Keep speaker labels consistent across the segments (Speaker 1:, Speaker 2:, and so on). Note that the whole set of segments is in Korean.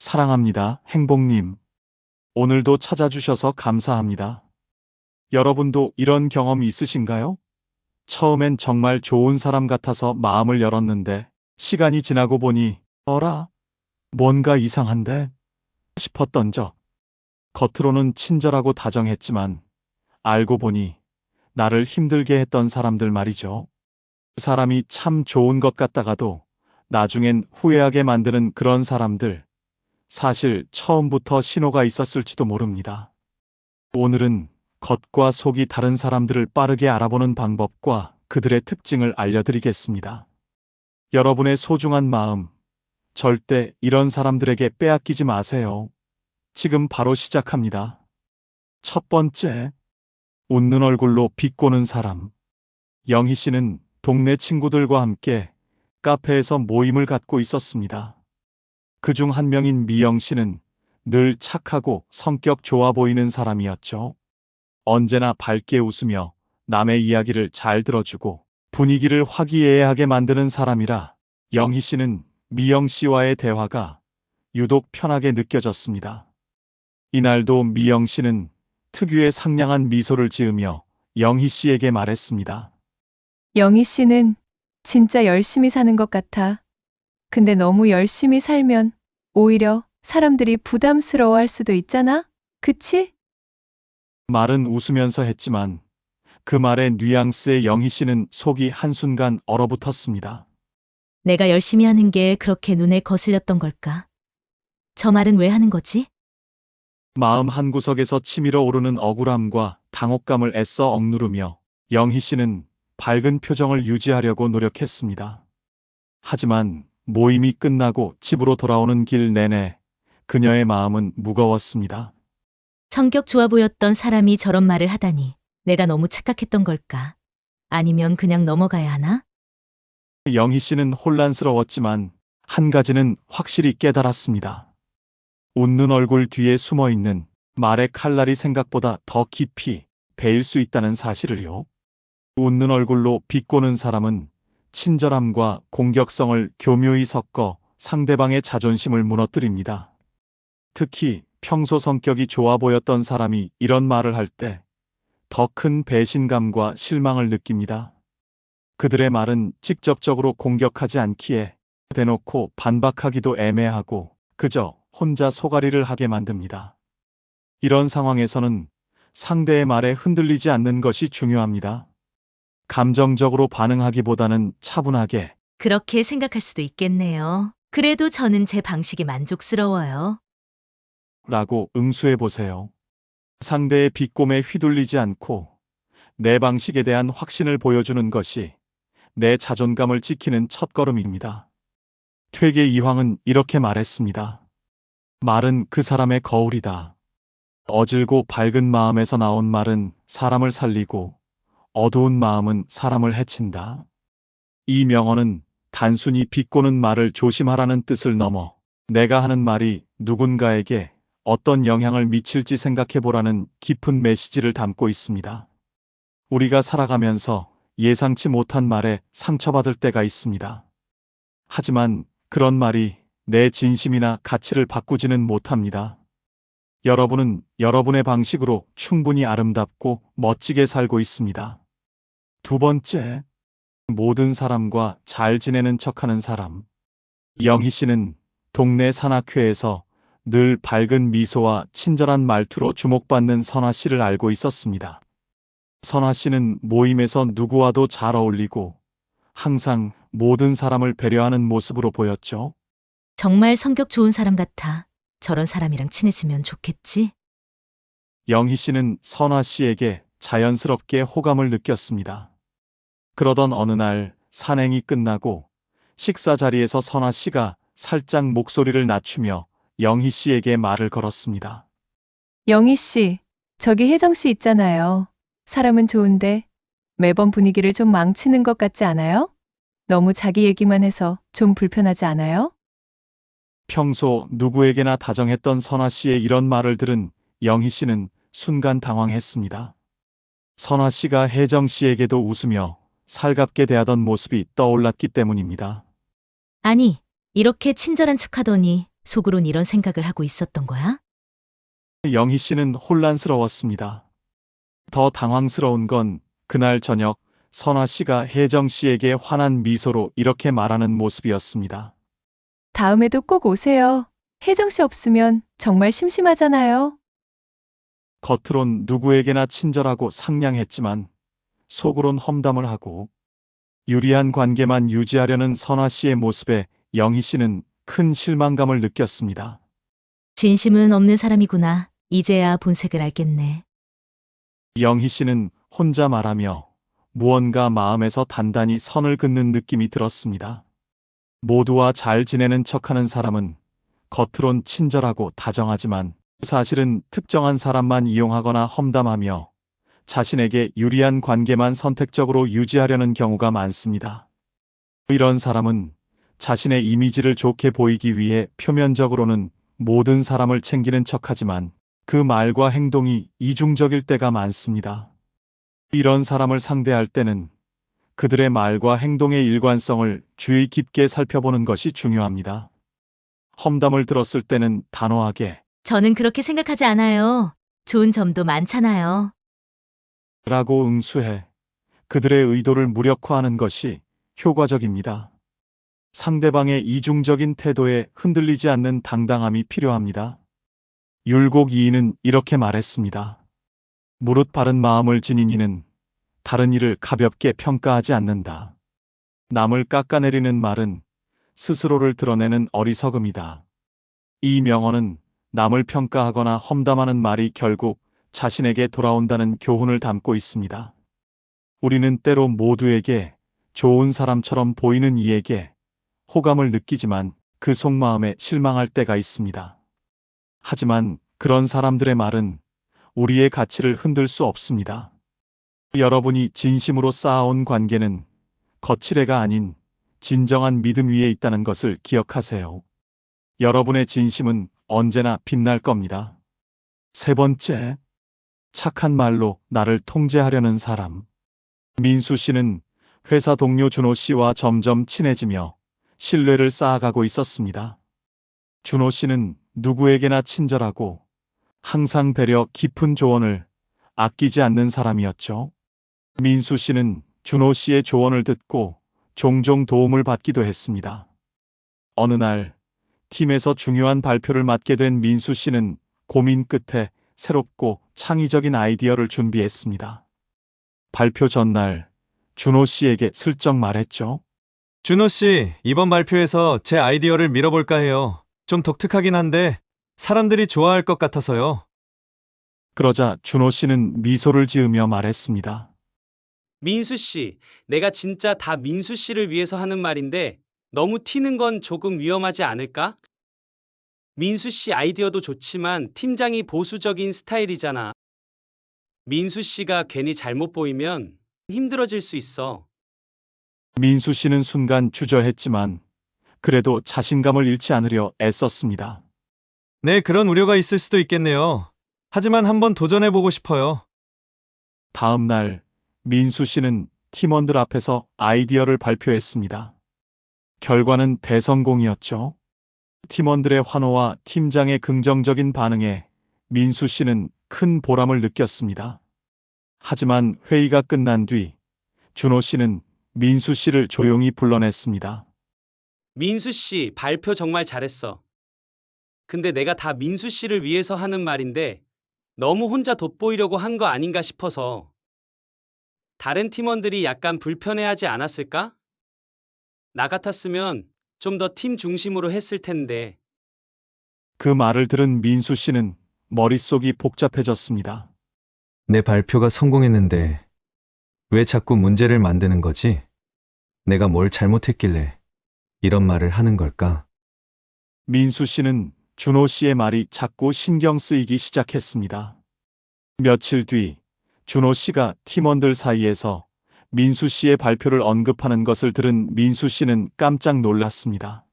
Speaker 1: 사랑합니다, 행복님. 오늘도 찾아주셔서 감사합니다. 여러분도 이런 경험 있으신가요? 처음엔 정말 좋은 사람 같아서 마음을 열었는데 시간이 지나고 보니 어라 뭔가 이상한데 싶었던 적. 겉으로는 친절하고 다정했지만 알고 보니 나를 힘들게 했던 사람들 말이죠. 그 사람이 참 좋은 것 같다가도 나중엔 후회하게 만드는 그런 사람들. 사실 처음부터 신호가 있었을지도 모릅니다. 오늘은 겉과 속이 다른 사람들을 빠르게 알아보는 방법과 그들의 특징을 알려드리겠습니다. 여러분의 소중한 마음, 절대 이런 사람들에게 빼앗기지 마세요. 지금 바로 시작합니다. 첫 번째, 웃는 얼굴로 비꼬는 사람. 영희 씨는 동네 친구들과 함께 카페에서 모임을 갖고 있었습니다. 그중 한 명인 미영 씨는 늘 착하고 성격 좋아 보이는 사람이었죠. 언제나 밝게 웃으며 남의 이야기를 잘 들어주고 분위기를 화기애애하게 만드는 사람이라 영희 씨는 미영 씨와의 대화가 유독 편하게 느껴졌습니다. 이날도 미영 씨는 특유의 상냥한 미소를 지으며 영희 씨에게 말했습니다.
Speaker 2: 영희 씨는 진짜 열심히 사는 것 같아. 근데 너무 열심히 살면 오히려 사람들이 부담스러워 할 수도 있잖아? 그치?
Speaker 1: 말은 웃으면서 했지만 그 말의 뉘앙스에 영희 씨는 속이 한순간 얼어붙었습니다.
Speaker 3: 내가 열심히 하는 게 그렇게 눈에 거슬렸던 걸까? 저 말은 왜 하는 거지?
Speaker 1: 마음 한구석에서 치밀어 오르는 억울함과 당혹감을 애써 억누르며 영희 씨는 밝은 표정을 유지하려고 노력했습니다. 하지만 모임이 끝나고 집으로 돌아오는 길 내내 그녀의 마음은 무거웠습니다.
Speaker 3: 성격 좋아 보였던 사람이 저런 말을 하다니 내가 너무 착각했던 걸까? 아니면 그냥 넘어가야 하나?
Speaker 1: 영희 씨는 혼란스러웠지만 한 가지는 확실히 깨달았습니다. 웃는 얼굴 뒤에 숨어 있는 말의 칼날이 생각보다 더 깊이 베일 수 있다는 사실을요. 웃는 얼굴로 비꼬는 사람은 친절함과 공격성을 교묘히 섞어 상대방의 자존심을 무너뜨립니다. 특히 평소 성격이 좋아 보였던 사람이 이런 말을 할 때 더 큰 배신감과 실망을 느낍니다. 그들의 말은 직접적으로 공격하지 않기에 대놓고 반박하기도 애매하고 그저 혼자 소가리를 하게 만듭니다. 이런 상황에서는 상대의 말에 흔들리지 않는 것이 중요합니다. 감정적으로 반응하기보다는 차분하게
Speaker 3: 그렇게 생각할 수도 있겠네요. 그래도 저는 제 방식이 만족스러워요.
Speaker 1: 라고 응수해 보세요. 상대의 비꼼에 휘둘리지 않고 내 방식에 대한 확신을 보여주는 것이 내 자존감을 지키는 첫걸음입니다. 퇴계 이황은 이렇게 말했습니다. 말은 그 사람의 거울이다. 어질고 밝은 마음에서 나온 말은 사람을 살리고 어두운 마음은 사람을 해친다. 이 명언은 단순히 비꼬는 말을 조심하라는 뜻을 넘어 내가 하는 말이 누군가에게 어떤 영향을 미칠지 생각해 보라는 깊은 메시지를 담고 있습니다. 우리가 살아가면서 예상치 못한 말에 상처받을 때가 있습니다. 하지만 그런 말이 내 진심이나 가치를 바꾸지는 못합니다. 여러분은 여러분의 방식으로 충분히 아름답고 멋지게 살고 있습니다. 두 번째, 모든 사람과 잘 지내는 척하는 사람. 영희 씨는 동네 산악회에서 늘 밝은 미소와 친절한 말투로 주목받는 선아 씨를 알고 있었습니다. 선아 씨는 모임에서 누구와도 잘 어울리고 항상 모든 사람을 배려하는 모습으로 보였죠.
Speaker 3: 정말 성격 좋은 사람 같아. 저런 사람이랑 친해지면 좋겠지?
Speaker 1: 영희 씨는 선아 씨에게 자연스럽게 호감을 느꼈습니다. 그러던 어느 날 산행이 끝나고 식사 자리에서 선아 씨가 살짝 목소리를 낮추며 영희 씨에게 말을 걸었습니다.
Speaker 2: 영희 씨, 저기 혜정 씨 있잖아요. 사람은 좋은데 매번 분위기를 좀 망치는 것 같지 않아요? 너무 자기 얘기만 해서 좀 불편하지 않아요?
Speaker 1: 평소 누구에게나 다정했던 선아 씨의 이런 말을 들은 영희 씨는 순간 당황했습니다. 선아 씨가 혜정 씨에게도 웃으며 살갑게 대하던 모습이 떠올랐기 때문입니다.
Speaker 3: 아니, 이렇게 친절한 척 하더니 속으론 이런 생각을 하고 있었던 거야?
Speaker 1: 영희 씨는 혼란스러웠습니다. 더 당황스러운 건 그날 저녁 선화 씨가 혜정 씨에게 환한 미소로 이렇게 말하는 모습이었습니다.
Speaker 2: 다음에도 꼭 오세요. 혜정 씨 없으면 정말 심심하잖아요.
Speaker 1: 겉으론 누구에게나 친절하고 상냥했지만 속으론 험담을 하고 유리한 관계만 유지하려는 선화 씨의 모습에 영희 씨는 큰 실망감을 느꼈습니다.
Speaker 3: 진심은 없는 사람이구나. 이제야 본색을 알겠네.
Speaker 1: 영희 씨는 혼자 말하며 무언가 마음에서 단단히 선을 긋는 느낌이 들었습니다. 모두와 잘 지내는 척하는 사람은 겉으론 친절하고 다정하지만 사실은 특정한 사람만 이용하거나 험담하며 자신에게 유리한 관계만 선택적으로 유지하려는 경우가 많습니다. 이런 사람은 자신의 이미지를 좋게 보이기 위해 표면적으로는 모든 사람을 챙기는 척하지만 그 말과 행동이 이중적일 때가 많습니다. 이런 사람을 상대할 때는 그들의 말과 행동의 일관성을 주의 깊게 살펴보는 것이 중요합니다. 험담을 들었을 때는 단호하게
Speaker 3: 저는 그렇게 생각하지 않아요. 좋은 점도 많잖아요.
Speaker 1: 라고 응수해 그들의 의도를 무력화하는 것이 효과적입니다. 상대방의 이중적인 태도에 흔들리지 않는 당당함이 필요합니다. 율곡 이인은 이렇게 말했습니다. 무릇 바른 마음을 지닌 이는 다른 이를 가볍게 평가하지 않는다. 남을 깎아내리는 말은 스스로를 드러내는 어리석음이다. 이 명언은 남을 평가하거나 험담하는 말이 결국 자신에게 돌아온다는 교훈을 담고 있습니다. 우리는 때로 모두에게 좋은 사람처럼 보이는 이에게 호감을 느끼지만 그 속마음에 실망할 때가 있습니다. 하지만 그런 사람들의 말은 우리의 가치를 흔들 수 없습니다. 여러분이 진심으로 쌓아온 관계는 거칠애가 아닌 진정한 믿음 위에 있다는 것을 기억하세요. 여러분의 진심은 언제나 빛날 겁니다. 세 번째, 착한 말로 나를 통제하려는 사람. 민수 씨는 회사 동료 준호 씨와 점점 친해지며 신뢰를 쌓아가고 있었습니다. 준호 씨는 누구에게나 친절하고 항상 배려 깊은 조언을 아끼지 않는 사람이었죠. 민수 씨는 준호 씨의 조언을 듣고 종종 도움을 받기도 했습니다. 어느 날 팀에서 중요한 발표를 맡게 된 민수 씨는 고민 끝에 새롭고 창의적인 아이디어를 준비했습니다. 발표 전날 준호 씨에게 슬쩍 말했죠.
Speaker 4: 준호 씨, 이번 발표에서 제 아이디어를 밀어볼까 해요. 좀 독특하긴 한데 사람들이 좋아할 것 같아서요.
Speaker 1: 그러자 준호 씨는 미소를 지으며 말했습니다.
Speaker 5: 민수 씨, 내가 진짜 다 민수 씨를 위해서 하는 말인데 너무 튀는 건 조금 위험하지 않을까? 민수 씨 아이디어도 좋지만 팀장이 보수적인 스타일이잖아. 민수 씨가 괜히 잘못 보이면 힘들어질 수 있어.
Speaker 1: 민수 씨는 순간 주저했지만 그래도 자신감을 잃지 않으려 애썼습니다.
Speaker 4: 네, 그런 우려가 있을 수도 있겠네요. 하지만 한번 도전해보고 싶어요.
Speaker 1: 다음 날 민수 씨는 팀원들 앞에서 아이디어를 발표했습니다. 결과는 대성공이었죠. 팀원들의 환호와 팀장의 긍정적인 반응에 민수 씨는 큰 보람을 느꼈습니다. 하지만 회의가 끝난 뒤 준호 씨는 민수 씨를 조용히 불러냈습니다.
Speaker 5: 민수 씨 발표 정말 잘했어. 근데 내가 다 민수 씨를 위해서 하는 말인데 너무 혼자 돋보이려고 한 거 아닌가 싶어서. 다른 팀원들이 약간 불편해하지 않았을까? 나 같았으면 좀 더 팀 중심으로 했을 텐데.
Speaker 1: 그 말을 들은 민수 씨는 머릿속이 복잡해졌습니다.
Speaker 4: 내 발표가 성공했는데 왜 자꾸 문제를 만드는 거지? 내가 뭘 잘못했길래 이런 말을 하는 걸까?
Speaker 1: 민수 씨는 준호 씨의 말이 자꾸 신경 쓰이기 시작했습니다. 며칠 뒤 준호 씨가 팀원들 사이에서 민수 씨의 발표를 언급하는 것을 들은 민수 씨는 깜짝 놀랐습니다.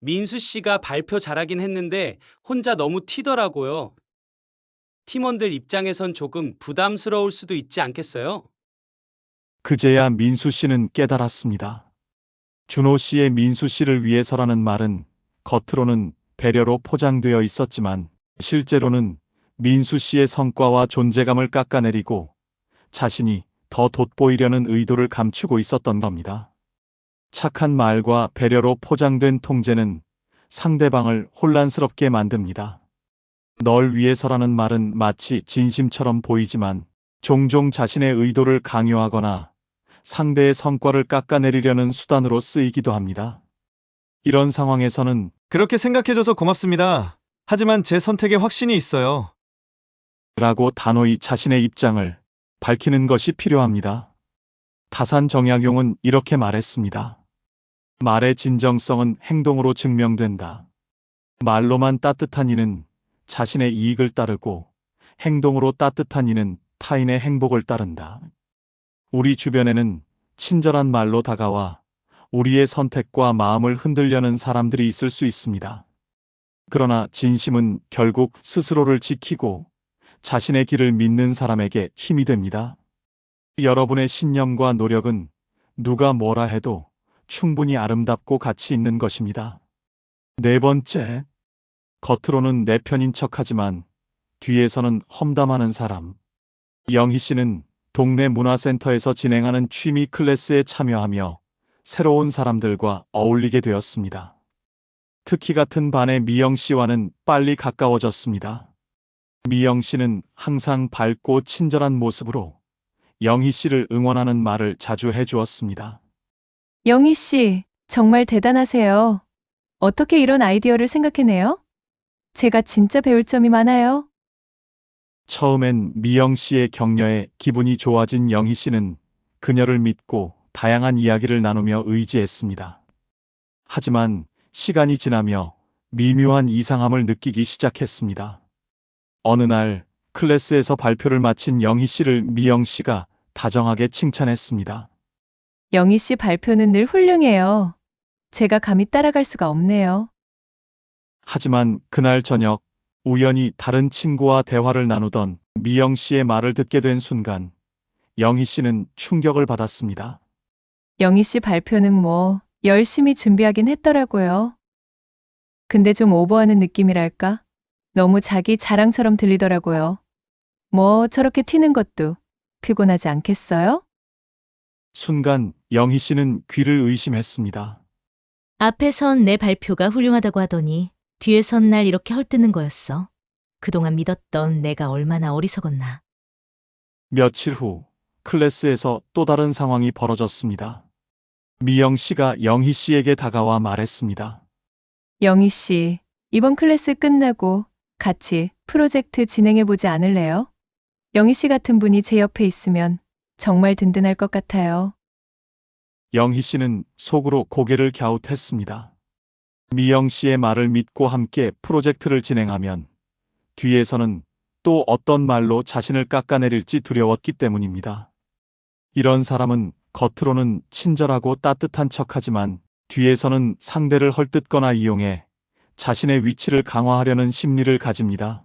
Speaker 5: 민수 씨가 발표 잘하긴 했는데 혼자 너무 튀더라고요. 팀원들 입장에선 조금 부담스러울 수도 있지 않겠어요?
Speaker 1: 그제야 민수 씨는 깨달았습니다. 준호 씨의 민수 씨를 위해서라는 말은 겉으로는 배려로 포장되어 있었지만 실제로는 민수 씨의 성과와 존재감을 깎아내리고 자신이 더 돋보이려는 의도를 감추고 있었던 겁니다. 착한 말과 배려로 포장된 통제는 상대방을 혼란스럽게 만듭니다. 널 위해서라는 말은 마치 진심처럼 보이지만 종종 자신의 의도를 강요하거나 상대의 성과를 깎아내리려는 수단으로 쓰이기도 합니다. 이런 상황에서는
Speaker 4: 그렇게 생각해줘서 고맙습니다. 하지만 제 선택에 확신이 있어요.
Speaker 1: 라고 단호히 자신의 입장을 밝히는 것이 필요합니다. 타산 정약용은 이렇게 말했습니다. 말의 진정성은 행동으로 증명된다. 말로만 따뜻한 이는 자신의 이익을 따르고 행동으로 따뜻한 이는 타인의 행복을 따른다. 우리 주변에는 친절한 말로 다가와 우리의 선택과 마음을 흔들려는 사람들이 있을 수 있습니다. 그러나 진심은 결국 스스로를 지키고 자신의 길을 믿는 사람에게 힘이 됩니다. 여러분의 신념과 노력은 누가 뭐라 해도 충분히 아름답고 가치 있는 것입니다. 네 번째, 겉으로는 내 편인 척하지만 뒤에서는 험담하는 사람. 영희 씨는 동네 문화센터에서 진행하는 취미 클래스에 참여하며 새로운 사람들과 어울리게 되었습니다. 특히 같은 반의 미영 씨와는 빨리 가까워졌습니다. 미영 씨는 항상 밝고 친절한 모습으로 영희 씨를 응원하는 말을 자주 해주었습니다.
Speaker 2: 영희 씨, 정말 대단하세요. 어떻게 이런 아이디어를 생각해내요? 제가 진짜 배울 점이 많아요.
Speaker 1: 처음엔 미영 씨의 격려에 기분이 좋아진 영희 씨는 그녀를 믿고 다양한 이야기를 나누며 의지했습니다. 하지만 시간이 지나며 미묘한 이상함을 느끼기 시작했습니다. 어느 날 클래스에서 발표를 마친 영희 씨를 미영 씨가 다정하게 칭찬했습니다.
Speaker 2: 영희 씨 발표는 늘 훌륭해요. 제가 감히 따라갈 수가 없네요.
Speaker 1: 하지만 그날 저녁 우연히 다른 친구와 대화를 나누던 미영 씨의 말을 듣게 된 순간 영희 씨는 충격을 받았습니다.
Speaker 2: 영희 씨 발표는 뭐 열심히 준비하긴 했더라고요. 근데 좀 오버하는 느낌이랄까? 너무 자기 자랑처럼 들리더라고요. 뭐 저렇게 튀는 것도 피곤하지 않겠어요?
Speaker 1: 순간 영희 씨는 귀를 의심했습니다.
Speaker 3: 앞에 선 내 발표가 훌륭하다고 하더니 뒤에 선 날 이렇게 헐뜯는 거였어. 그동안 믿었던 내가 얼마나 어리석었나.
Speaker 1: 며칠 후 클래스에서 또 다른 상황이 벌어졌습니다. 미영 씨가 영희 씨에게 다가와 말했습니다.
Speaker 2: 영희 씨, 이번 클래스 끝나고 같이 프로젝트 진행해 보지 않을래요? 영희 씨 같은 분이 제 옆에 있으면 정말 든든할 것 같아요.
Speaker 1: 영희 씨는 속으로 고개를 갸웃했습니다. 미영 씨의 말을 믿고 함께 프로젝트를 진행하면 뒤에서는 또 어떤 말로 자신을 깎아내릴지 두려웠기 때문입니다. 이런 사람은 겉으로는 친절하고 따뜻한 척하지만 뒤에서는 상대를 헐뜯거나 이용해 자신의 위치를 강화하려는 심리를 가집니다.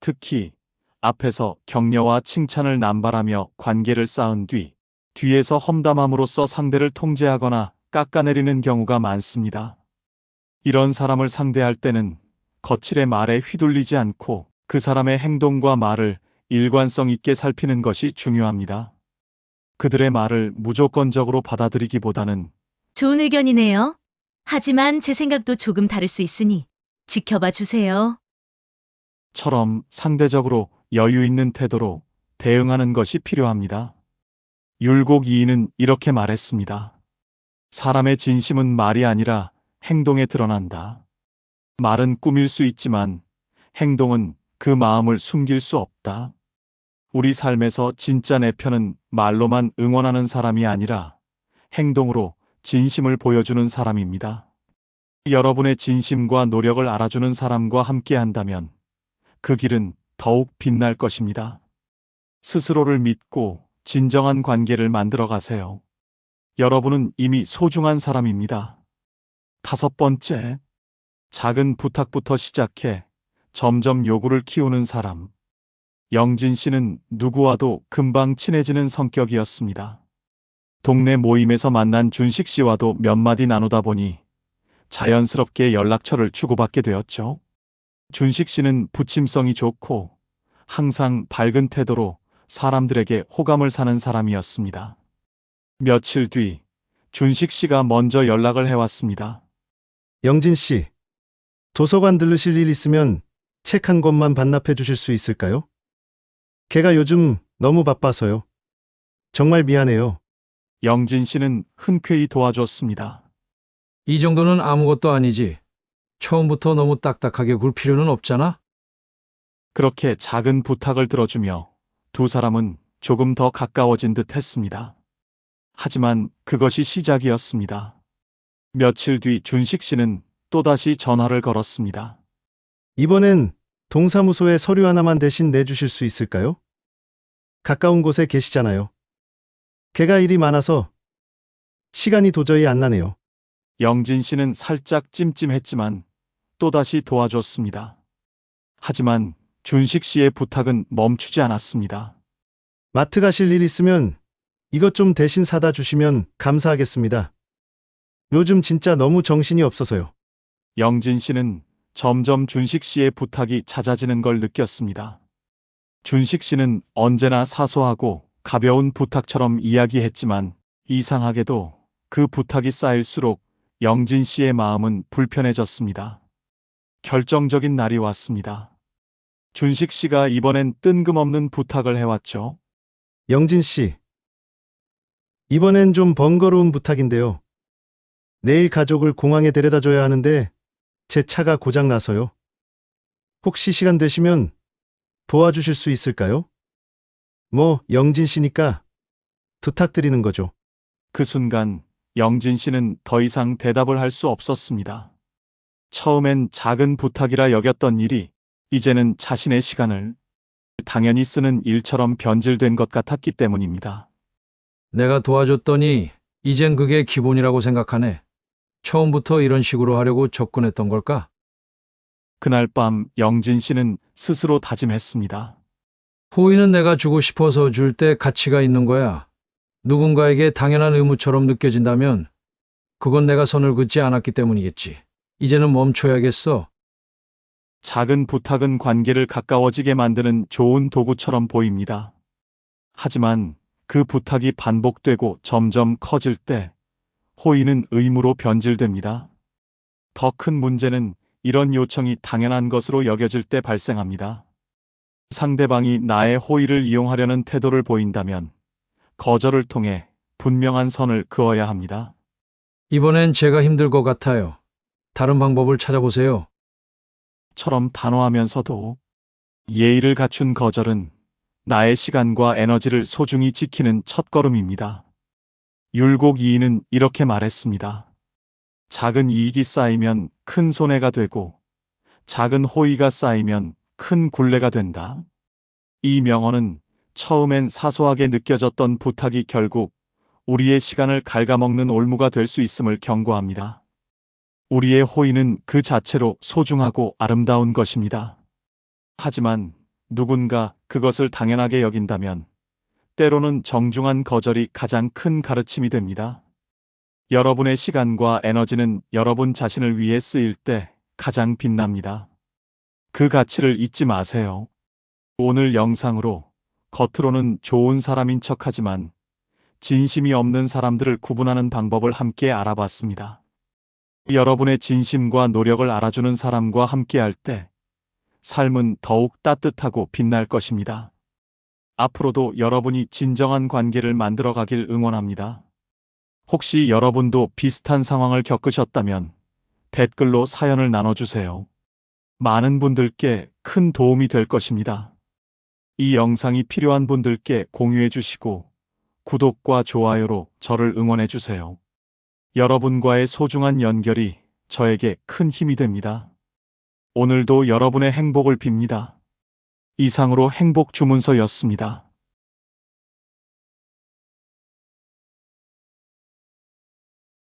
Speaker 1: 특히 앞에서 격려와 칭찬을 남발하며 관계를 쌓은 뒤 뒤에서 험담함으로써 상대를 통제하거나 깎아내리는 경우가 많습니다. 이런 사람을 상대할 때는 거칠의 말에 휘둘리지 않고 그 사람의 행동과 말을 일관성 있게 살피는 것이 중요합니다. 그들의 말을 무조건적으로 받아들이기보다는
Speaker 3: 좋은 의견이네요. 하지만 제 생각도 조금 다를 수 있으니 지켜봐 주세요.
Speaker 1: 처럼 상대적으로 여유 있는 태도로 대응하는 것이 필요합니다. 율곡 이인은 이렇게 말했습니다. 사람의 진심은 말이 아니라 행동에 드러난다. 말은 꾸밀 수 있지만 행동은 그 마음을 숨길 수 없다. 우리 삶에서 진짜 내 편은 말로만 응원하는 사람이 아니라 행동으로 진심을 보여주는 사람입니다. 여러분의 진심과 노력을 알아주는 사람과 함께 한다면 그 길은 더욱 빛날 것입니다. 스스로를 믿고 진정한 관계를 만들어 가세요. 여러분은 이미 소중한 사람입니다. 다섯 번째, 작은 부탁부터 시작해 점점 요구를 키우는 사람. 영진 씨는 누구와도 금방 친해지는 성격이었습니다. 동네 모임에서 만난 준식 씨와도 몇 마디 나누다 보니 자연스럽게 연락처를 주고받게 되었죠. 준식 씨는 부침성이 좋고 항상 밝은 태도로 사람들에게 호감을 사는 사람이었습니다. 며칠 뒤 준식 씨가 먼저 연락을 해왔습니다.
Speaker 6: 영진 씨, 도서관 들르실 일 있으면 책 한 권만 반납해 주실 수 있을까요? 걔가 요즘 너무 바빠서요. 정말 미안해요.
Speaker 1: 영진 씨는 흔쾌히 도와줬습니다.
Speaker 7: 이 정도는 아무것도 아니지. 처음부터 너무 딱딱하게 굴 필요는 없잖아?
Speaker 1: 그렇게 작은 부탁을 들어주며 두 사람은 조금 더 가까워진 듯 했습니다. 하지만 그것이 시작이었습니다. 며칠 뒤 준식 씨는 또다시 전화를 걸었습니다.
Speaker 6: 이번엔 동사무소에 서류 하나만 대신 내주실 수 있을까요? 가까운 곳에 계시잖아요. 걔가 일이 많아서 시간이 도저히 안 나네요.
Speaker 1: 영진 씨는 살짝 찜찜했지만 또다시 도와줬습니다. 하지만 준식 씨의 부탁은 멈추지 않았습니다.
Speaker 6: 마트 가실 일 있으면 이것 좀 대신 사다 주시면 감사하겠습니다. 요즘 진짜 너무 정신이 없어서요.
Speaker 1: 영진 씨는 점점 준식 씨의 부탁이 잦아지는 걸 느꼈습니다. 준식 씨는 언제나 사소하고 가벼운 부탁처럼 이야기했지만 이상하게도 그 부탁이 쌓일수록 영진 씨의 마음은 불편해졌습니다. 결정적인 날이 왔습니다. 준식 씨가 이번엔 뜬금없는 부탁을 해왔죠.
Speaker 6: 영진 씨. 이번엔 좀 번거로운 부탁인데요. 내일 가족을 공항에 데려다 줘야 하는데 제 차가 고장 나서요. 혹시 시간 되시면 도와주실 수 있을까요? 뭐, 영진 씨니까 부탁드리는 거죠.
Speaker 1: 그 순간 영진 씨는 더 이상 대답을 할 수 없었습니다. 처음엔 작은 부탁이라 여겼던 일이 이제는 자신의 시간을 당연히 쓰는 일처럼 변질된 것 같았기 때문입니다.
Speaker 7: 내가 도와줬더니 이젠 그게 기본이라고 생각하네. 처음부터 이런 식으로 하려고 접근했던 걸까?
Speaker 1: 그날 밤 영진 씨는 스스로 다짐했습니다.
Speaker 7: 호의는 내가 주고 싶어서 줄 때 가치가 있는 거야. 누군가에게 당연한 의무처럼 느껴진다면 그건 내가 선을 긋지 않았기 때문이겠지. 이제는 멈춰야겠어.
Speaker 1: 작은 부탁은 관계를 가까워지게 만드는 좋은 도구처럼 보입니다. 하지만 그 부탁이 반복되고 점점 커질 때 호의는 의무로 변질됩니다. 더 큰 문제는 이런 요청이 당연한 것으로 여겨질 때 발생합니다. 상대방이 나의 호의를 이용하려는 태도를 보인다면 거절을 통해 분명한 선을 그어야 합니다.
Speaker 7: 이번엔 제가 힘들 것 같아요. 다른 방법을 찾아보세요.
Speaker 1: 처럼 단호하면서도 예의를 갖춘 거절은 나의 시간과 에너지를 소중히 지키는 첫걸음입니다. 율곡 이인은 이렇게 말했습니다. 작은 이익이 쌓이면 큰 손해가 되고 작은 호의가 쌓이면 큰 굴레가 된다. 이 명언은 처음엔 사소하게 느껴졌던 부탁이 결국 우리의 시간을 갉아먹는 올무가 될 수 있음을 경고합니다. 우리의 호의는 그 자체로 소중하고 아름다운 것입니다. 하지만 누군가 그것을 당연하게 여긴다면 때로는 정중한 거절이 가장 큰 가르침이 됩니다. 여러분의 시간과 에너지는 여러분 자신을 위해 쓰일 때 가장 빛납니다. 그 가치를 잊지 마세요. 오늘 영상으로 겉으로는 좋은 사람인 척 하지만 진심이 없는 사람들을 구분하는 방법을 함께 알아봤습니다. 여러분의 진심과 노력을 알아주는 사람과 함께할 때 삶은 더욱 따뜻하고 빛날 것입니다. 앞으로도 여러분이 진정한 관계를 만들어 가길 응원합니다. 혹시 여러분도 비슷한 상황을 겪으셨다면 댓글로 사연을 나눠주세요. 많은 분들께 큰 도움이 될 것입니다. 이 영상이 필요한 분들께 공유해 주시고 구독과 좋아요로 저를 응원해 주세요. 여러분과의 소중한 연결이 저에게 큰 힘이 됩니다. 오늘도 여러분의 행복을 빕니다. 이상으로 행복 주문서였습니다.